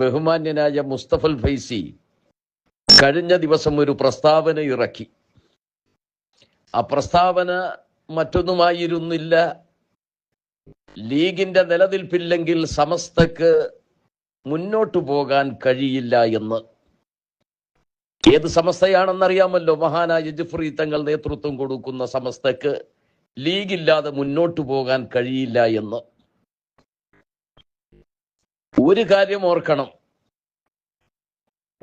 ബഹുമാന്യനായ മുസ്തഫൽ ഫൈസി കഴിഞ്ഞ ദിവസം ഒരു പ്രസ്താവന ഇറക്കി. ആ പ്രസ്താവന മറ്റൊന്നുമായിരുന്നില്ല. ലീഗിന്റെ നിലനിൽപ്പില്ലെങ്കിൽ സമസ്തക്ക് മുന്നോട്ടു പോകാൻ കഴിയില്ല എന്ന്. ഏത് സമസ്തയാണെന്നറിയാമല്ലോ? മഹാനായ ജഫ്രി തങ്ങൾ നേതൃത്വം കൊടുക്കുന്ന സമസ്തക്ക് ലീഗില്ലാതെ മുന്നോട്ടു പോകാൻ കഴിയില്ല എന്ന്. ഒരു കാര്യം ഓർക്കണം.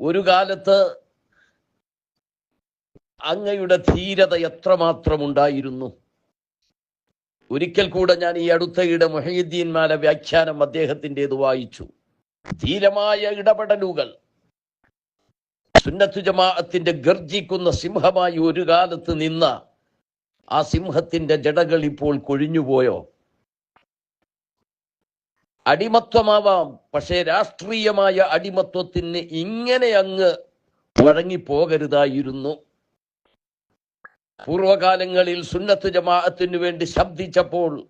ഒരു കാലത്ത് അങ്ങയുടെ ധീരത എത്രമാത്രം ഉണ്ടായിരുന്നു? ഒരിക്കൽ കൂടെ ഞാൻ ഈ അടുത്തയിടെ മൊഹീദ്ദീൻമാല വ്യാഖ്യാനം അദ്ദേഹത്തിന്റെത് വായിച്ചു. ധീരമായ ഇടപെടലുകൾ. സുന്നത്തു ജമാഅത്തിന്റെ ഗർജിക്കുന്ന സിംഹമായി ഒരു കാലത്ത് നിന്ന ആ സിംഹത്തിന്റെ ജടകൾ ഇപ്പോൾ കൊഴിഞ്ഞുപോയോ? അടിമത്വമാവാം. പക്ഷേ രാഷ്ട്രീയമായ അടിമത്വത്തിന് ഇങ്ങനെ അങ്ങ് വഴങ്ങിപ്പോകരുതായിരുന്നു. പൂർവകാലങ്ങളിൽ സുന്നത്ത് ജമാഅത്തിനു വേണ്ടി ശബ്ദിച്ചപ്പോൾ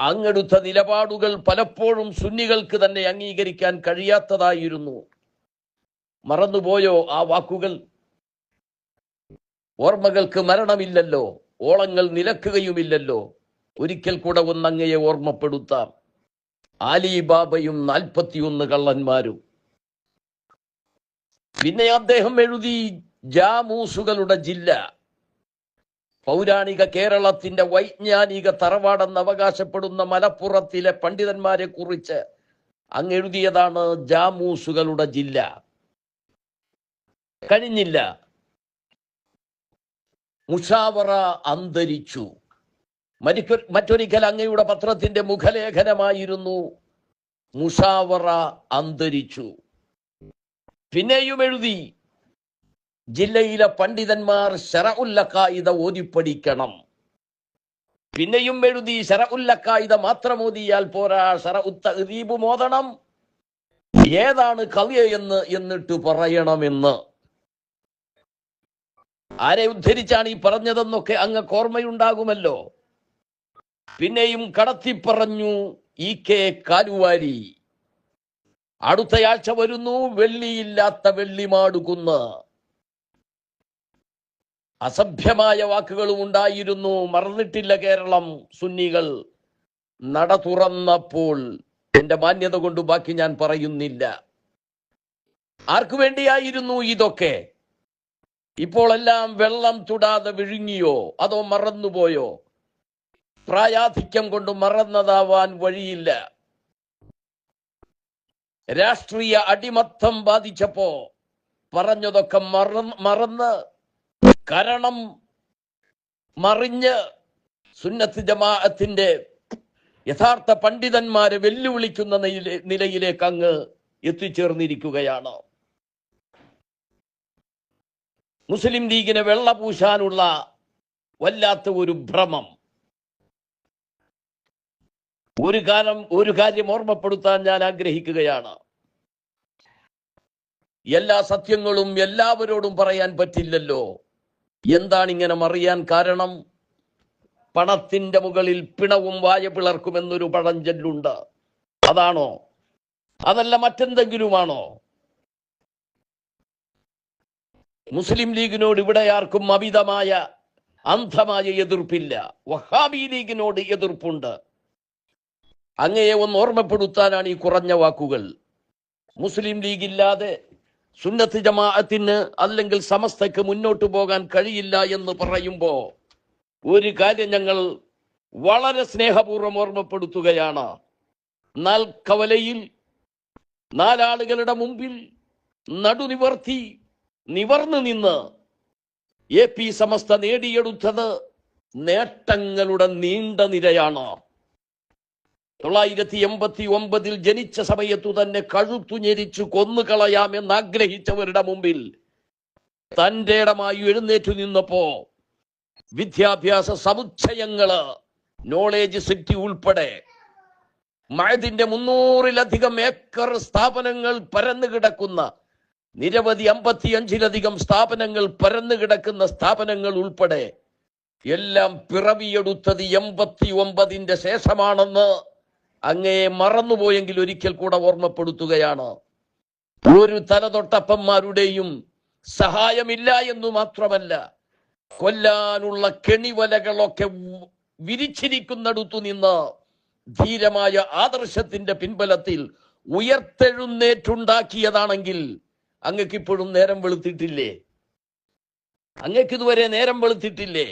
അങ്ങെടുത്ത നിലപാടുകൾ പലപ്പോഴും സുന്നികൾക്ക് തന്നെ അംഗീകരിക്കാൻ കഴിയാത്തതായിരുന്നു. മറന്നുപോയോ ആ വാക്കുകൾ? ഓർമ്മകൾക്ക് മരണമില്ലല്ലോ ഓളങ്ങൾ നിലക്കുകയുമില്ലല്ലോ. ഒരിക്കൽ കൂടെ ഒന്നങ്ങയെ ഓർമ്മപ്പെടുത്താം. ആലിബാബയും നാൽപ്പത്തിയൊന്ന് കള്ളന്മാരും. പിന്നെ അദ്ദേഹം എഴുതി ജാമൂസുകളുടെ ജില്ല. പൗരാണിക കേരളത്തിന്റെ വൈജ്ഞാനിക തറവാടെന്ന് അവകാശപ്പെടുന്ന മലപ്പുറത്തിലെ പണ്ഡിതന്മാരെ കുറിച്ച് അങ്ങ് എഴുതിയതാണ് ജാമൂസുകളുടെ ജില്ല. കഴിഞ്ഞില്ല. മുഷാവറ അന്തരിച്ചു. മറ്റൊരിക്കൽ അങ്ങയുടെ പത്രത്തിന്റെ മുഖലേഖനമായിരുന്നു. മുഷാവറ അന്തരിച്ചു. പിന്നെയും എഴുതി ജില്ലയിലെ പണ്ഡിതന്മാർ ഷറഉല്ലക്കായിത ഓതിപ്പടിക്കണം പിന്നെയും എഴുതി ഷറഉല്ലക്കായിത മാത്രം ഓതിയാൽ പോരാ ഷറഉത്തീബ് മോദണം ഏതാണ് കവിയ എന്ന് എന്നിട്ട് പറയണമെന്ന്. ആരെ ഉദ്ധരിച്ചാണ് ഈ പറഞ്ഞതെന്നൊക്കെ അങ്ങ് ഓർമ്മയുണ്ടാകുമല്ലോ. പിന്നെയും കടത്തി പറഞ്ഞു ഇ. കെ. കാലുവാരി അടുത്തയാഴ്ച വരുന്നു വെള്ളിയില്ലാത്ത വെള്ളിമാടുകുന്ന് അസഭ്യമായ വാക്കുകളും ഉണ്ടായിരുന്നു മറന്നിട്ടില്ല കേരളം സുന്നികൾ. നട തുറന്നപ്പോൾ എന്റെ മാന്യത കൊണ്ട് ബാക്കി ഞാൻ പറയുന്നില്ല. ആർക്കു വേണ്ടിയായിരുന്നു ഇതൊക്കെ? ഇപ്പോൾ എല്ലാം വെള്ളം തുടാതെ വിഴുങ്ങിയോ? അതോ മറന്നുപോയോ? പ്രായാധിക്യം കൊണ്ട് മറന്നതാവാൻ വഴിയില്ല. രാഷ്ട്രീയ അടിമത്തം ബാധിച്ചപ്പോ പറഞ്ഞതൊക്കെ മറന്ന് മറന്ന് കരണം മറിഞ്ഞ് സുന്നത്ത് ജമാഅത്തിന്റെ യഥാർത്ഥ പണ്ഡിതന്മാരെ വെല്ലുവിളിക്കുന്ന നിലയിലേക്ക് അങ്ങ് എത്തിച്ചേർന്നിരിക്കുകയാണ്. മുസ്ലിം ലീഗിനെ വെള്ള പൂശാനുള്ള വല്ലാത്ത ഒരു ഭ്രമം. ഒരു കാലം ഒരു കാര്യം ഓർമ്മപ്പെടുത്താൻ ഞാൻ ആഗ്രഹിക്കുകയാണ്. എല്ലാ സത്യങ്ങളും എല്ലാവരോടും പറയാൻ പറ്റില്ലല്ലോ. എന്താണ് ഇങ്ങനെ അറിയാൻ കാരണം? പണത്തിന്റെ മുകളിൽ പിണവും വായ പിളർക്കുമെന്നൊരു പഴഞ്ചൊല്ലുണ്ട്. അതാണോ? അതല്ല മറ്റെന്തെങ്കിലുമാണോ? മുസ്ലിം ലീഗിനോട് ഇവിടെ ആർക്കും അമിതമായ അന്ധമായ എതിർപ്പില്ല. വഹാബി ലീഗിനോട് എതിർപ്പുണ്ട്. അങ്ങയെ ഒന്ന് ഓർമ്മപ്പെടുത്താനാണ് ഈ കുറഞ്ഞ വാക്കുകൾ. മുസ്ലിം ലീഗ് ഇല്ലാതെ സുന്നത്ത് ജമാഅത്തിന് അല്ലെങ്കിൽ സമസ്തയ്ക്ക് മുന്നോട്ട് പോകാൻ കഴിയില്ല എന്ന് പറയുമ്പോൾ ഒരു കാര്യം ഞങ്ങൾ വളരെ സ്നേഹപൂർവം ഓർമ്മപ്പെടുത്തുകയാണ്. നാൽക്കവലയിൽ നാലാളുകളുടെ മുമ്പിൽ നടുനിവർത്തി നിവർന്നു നിന്ന് എ പി സമസ്ത നേടിയെടുത്തത് നേട്ടങ്ങളുടെ നീണ്ട നിരയാണ്. തൊള്ളായിരത്തി എൺപത്തി ഒമ്പതിൽ ജനിച്ച സമയത്തു തന്നെ കഴുത്തു ഞെരിച്ചു കൊന്നുകളയാമെന്ന് ആഗ്രഹിച്ചവരുടെ മുമ്പിൽ തന്റെ ഇടമായി എഴുന്നേറ്റു നിന്നപ്പോ വിദ്യാഭ്യാസ സമുച്ചയങ്ങൾ നോളേജ് സിറ്റി ഉൾപ്പെടെ മഴതിന്റെ മുന്നൂറിലധികം ഏക്കർ സ്ഥാപനങ്ങൾ പരന്നു കിടക്കുന്ന നിരവധി അമ്പത്തിയഞ്ചിലധികം സ്ഥാപനങ്ങൾ പരന്നു കിടക്കുന്ന സ്ഥാപനങ്ങൾ ഉൾപ്പെടെ എല്ലാം പിറവിയെടുത്തത് എൺപത്തി ഒമ്പതിന്റെ ശേഷമാണെന്ന് അങ്ങയെ മറന്നുപോയെങ്കിൽ ഒരിക്കൽ കൂടെ ഓർമ്മപ്പെടുത്തുകയാണ്. ഒരു തലതൊട്ടപ്പന്മാരുടെയും സഹായമില്ല എന്ന് മാത്രമല്ല കൊല്ലാനുള്ള കെണിവലകളൊക്കെ വിരിച്ചിരിക്കുന്നിടത്തു നിന്ന് ധീരമായ ആദർശത്തിന്റെ പിൻബലത്തിൽ ഉയർത്തെഴുന്നേറ്റുണ്ടാക്കിയതാണെങ്കിൽ അങ്ങക്ക് ഇപ്പോഴും നേരം വെളുത്തിട്ടില്ലേ? അങ്ങക്ക് ഇതുവരെ നേരം വെളുത്തിട്ടില്ലേ?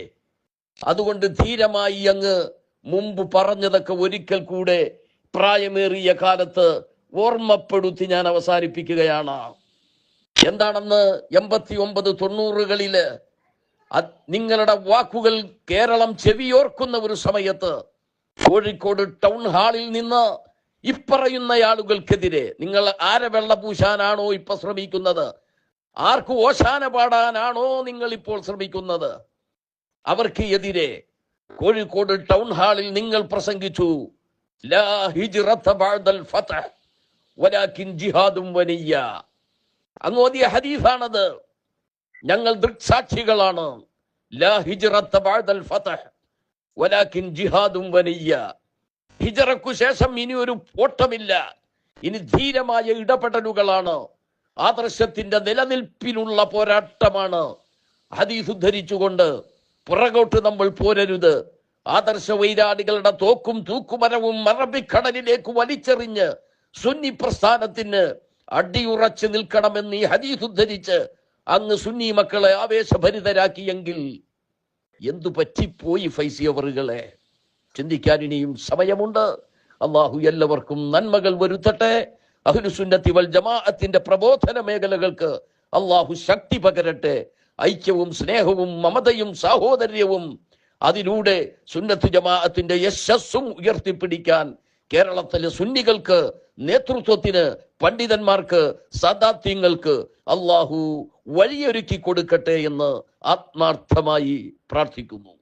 അതുകൊണ്ട് ധീരമായി അങ്ങ് മുമ്പ് പറഞ്ഞതൊക്കെ ഒരിക്കൽ കൂടെ പ്രായമേറിയ കാലത്ത് ഓർമ്മപ്പെടുത്തി ഞാൻ അവസാനിപ്പിക്കുകയാണ്. എന്താണെന്ന് എൺപത്തി ഒമ്പത് തൊണ്ണൂറുകളിൽ നിങ്ങളുടെ വാക്കുകൾ കേരളം ചെവിയോർക്കുന്ന ഒരു സമയത്ത് കോഴിക്കോട് ടൗൺ ഹാളിൽ നിന്ന് ഇപ്പറയുന്ന ആളുകൾക്കെതിരെ നിങ്ങൾ ആരെ വെള്ള പൂശാനാണോ ഇപ്പൊ ശ്രമിക്കുന്നത്? ആർക്ക് ഓശാന പാടാനാണോ നിങ്ങൾ ഇപ്പോൾ ശ്രമിക്കുന്നത്? അവർക്ക് എതിരെ കോഴിക്കോട് ടൗൺ ഹാളിൽ നിങ്ങൾ പ്രസംഗിച്ചു അങ്ങ് ഓതിയ ഹദീസാണത്. ഞങ്ങൾ ദൃക്സാക്ഷികളാണ്. ഹിജറക്കു ശേഷം ഇനി ഒരു ഓട്ടമില്ല. ഇനി ധീരമായ ഇടപെടലുകളാണ്. ആദർശത്തിന്റെ നിലനിൽപ്പിനുള്ള പോരാട്ടമാണ്. ഹദീസ് ഉദ്ധരിച്ചുകൊണ്ട് പുറകോട്ട് നമ്മൾ പോരരുത്. ആദർശ വൈരാടികളുടെ തോക്കും തൂക്കുമരവും മറബിക്കടലിലേക്ക് വലിച്ചെറിഞ്ഞ് സുന്നി പ്രസ്ഥാനത്തിന് അടിയുറച്ചു നിൽക്കണമെന്ന് ഈ ഹദീസ് ഉദ്ധരിച്ച് അങ്ങ് സുന്നി മക്കളെ ആവേശഭരിതരാക്കിയെങ്കിൽ എന്തു പറ്റിപ്പോയി ഫൈസി അവറുകളെ ചിന്തിക്കാൻ ഇനിയും സമയമുണ്ട്. അള്ളാഹു എല്ലാവർക്കും നന്മകൾ വരുത്തട്ടെ. അഹ്ലുസുന്നത്തി വൽ ജമാഅത്തിന്റെ പ്രബോധന മേഖലകൾക്ക് അള്ളാഹു ശക്തി പകരട്ടെ. ഐക്യവും സ്നേഹവും മമതയും സാഹോദര്യവും അതിലൂടെ സുന്നത്ത് ജമാഅത്തിന്റെ യശസ്സും ഉയർത്തിപ്പിടിക്കാൻ കേരളത്തിലെ സുന്നികൾക്ക് നേതൃത്വത്തിന് പണ്ഡിതന്മാർക്ക് സദാത്യങ്ങൾക്ക് അള്ളാഹു വഴിയൊരുക്കി കൊടുക്കട്ടെ എന്ന് ആത്മാർത്ഥമായി പ്രാർത്ഥിക്കുന്നു.